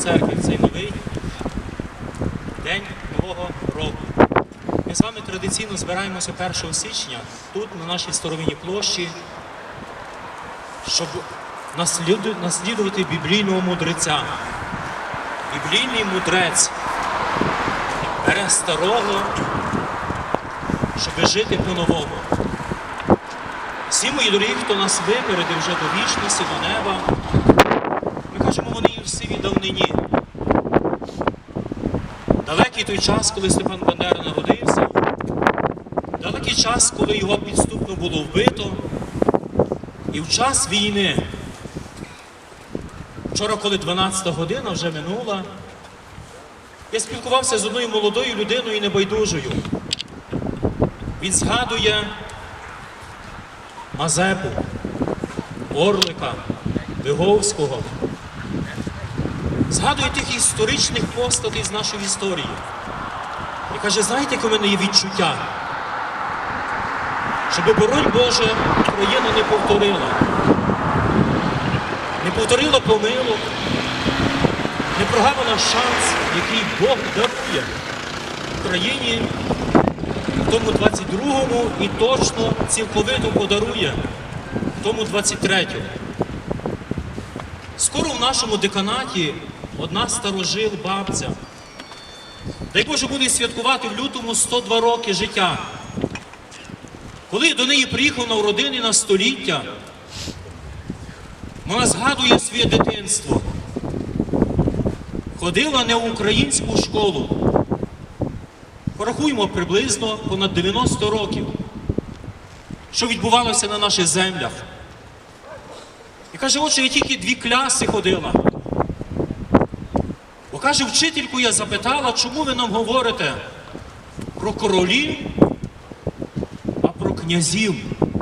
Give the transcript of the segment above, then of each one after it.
церкві в цей новий день Нового року. Ми з вами традиційно збираємося 1 січня тут, на нашій старовинній площі, щоб наслідувати біблійного мудреця. Біблійний мудрець бере старого, щоб жити по-новому. Всі мої дорогі, хто нас випередив вже до вічності, до неба, кажемо, вони і всі віддавнині. Далекий той час, коли Степан Бандера народився, далекий час, коли його підступно було вбито, і в час війни. Вчора, коли 12 година вже минула, я спілкувався з одною молодою людиною небайдужою. Він згадує Мазепу, Орлика, Виговського. Згадує тих історичних постатей з нашої історії. І каже, знаєте, яке в мене є відчуття? Щоб, боронь Боже, Україна не повторила. Не повторила помилок, не прогавила шанс, який Бог дарує Україні в тому 22-му і точно цілковито подарує в тому 23-му. Скоро в нашому деканаті одна старожил бабця. Дай Боже буде святкувати в лютому 102 роки життя. Коли до неї приїхав на уродини на століття, вона згадує своє дитинство. Ходила не в українську школу. Порахуємо приблизно понад 90 років, що відбувалося на наших землях. І каже, отже, я тільки дві кляси ходила. Каже, вчительку я запитала, чому ви нам говорите про королів, а про князів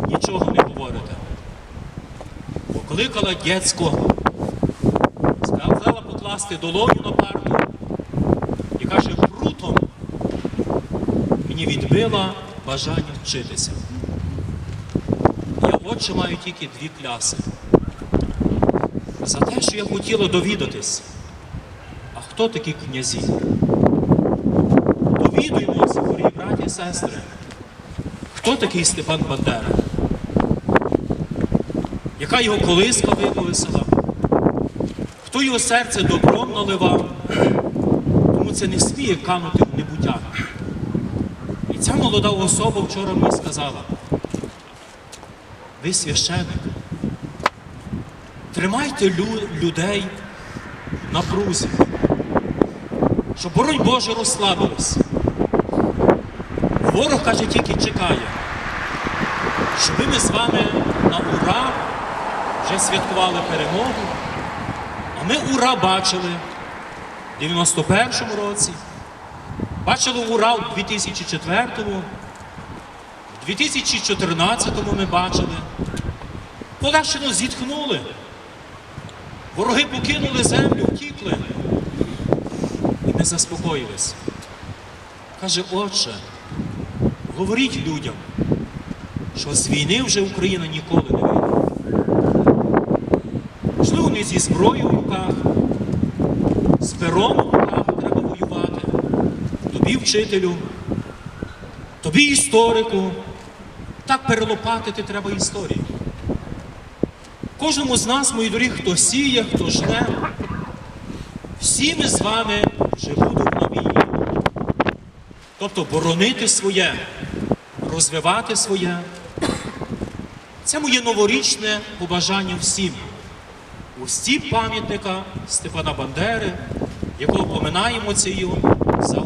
нічого не говорите. Покликала дєцько, сказала покласти долоню на парту і каже, прутом мені відбила бажання вчитися. Я отче маю тільки дві кляси. За те, що я хотіла довідатись, хто такі князі? Довідуємося, дорогі браті і сестри, хто такий Степан Бандера? Яка його колиска виповісила? Хто його серце добром наливав? Тому це не сміє канути в небуття. І ця молода особа вчора мені сказала, ви священик, тримайте лю- людей на прузі, щоб, боронь Боже, розслабились. Ворог каже, тільки чекає, щоб ми з вами на ура вже святкували перемогу, а ми ура бачили в 91-му році, бачили ура в 2004-му, в 2014-му ми бачили. Полегшено зітхнули. Вороги покинули землю, втікли не заспокоїлись. Каже, отче, говоріть людям, що з війни вже Україна ніколи не вийде. Можливо, не зі зброєю в руках, з пером в руках треба воювати. Тобі вчителю, тобі історику. Так перелопатити треба історію. Кожному з нас, мої дорогі, хто сіє, хто жне, всі ми з вами будемо на війні. Тобто боронити своє, розвивати своє. Це моє новорічне побажання всім. Усі пам'ятника Степана Бандери, якого поминаємо цією за